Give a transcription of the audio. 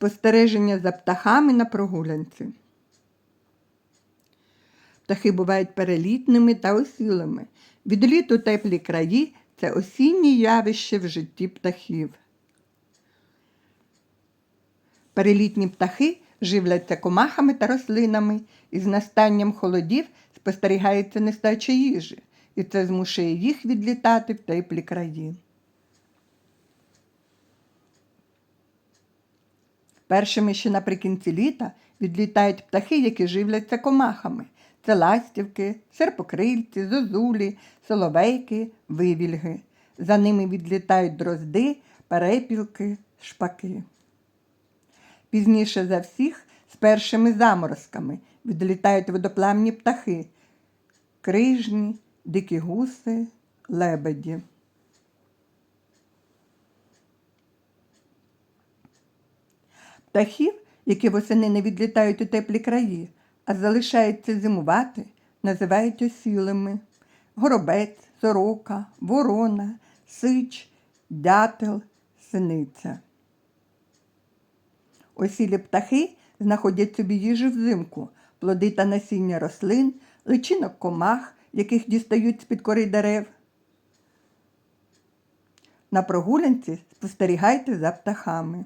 Спостереження за птахами на прогулянці. Птахи бувають перелітними та осілими. Відліт у теплі краї це осіннє явище в житті птахів. Перелітні птахи живляться комахами та рослинами, і з настанням холодів спостерігається нестача їжі, і це змушує їх відлітати в теплі краї. Першими ще наприкінці літа відлітають птахи, які живляться комахами. Це ластівки, серпокрильці, зозулі, соловейки, вивільги. За ними відлітають дрозди, перепілки, шпаки. Пізніше за всіх з першими заморозками відлітають водоплавні птахи, крижні, дикі гуси, лебеді. Птахів, які восени не відлітають у теплі краї, а залишаються зимувати, називають осілими. Горобець, сорока, ворона, сич, дятел, синиця. Осілі птахи знаходять собі їжу взимку, плоди та насіння рослин, личинок комах, яких дістають з-під кори дерев. На прогулянці спостерігайте за птахами.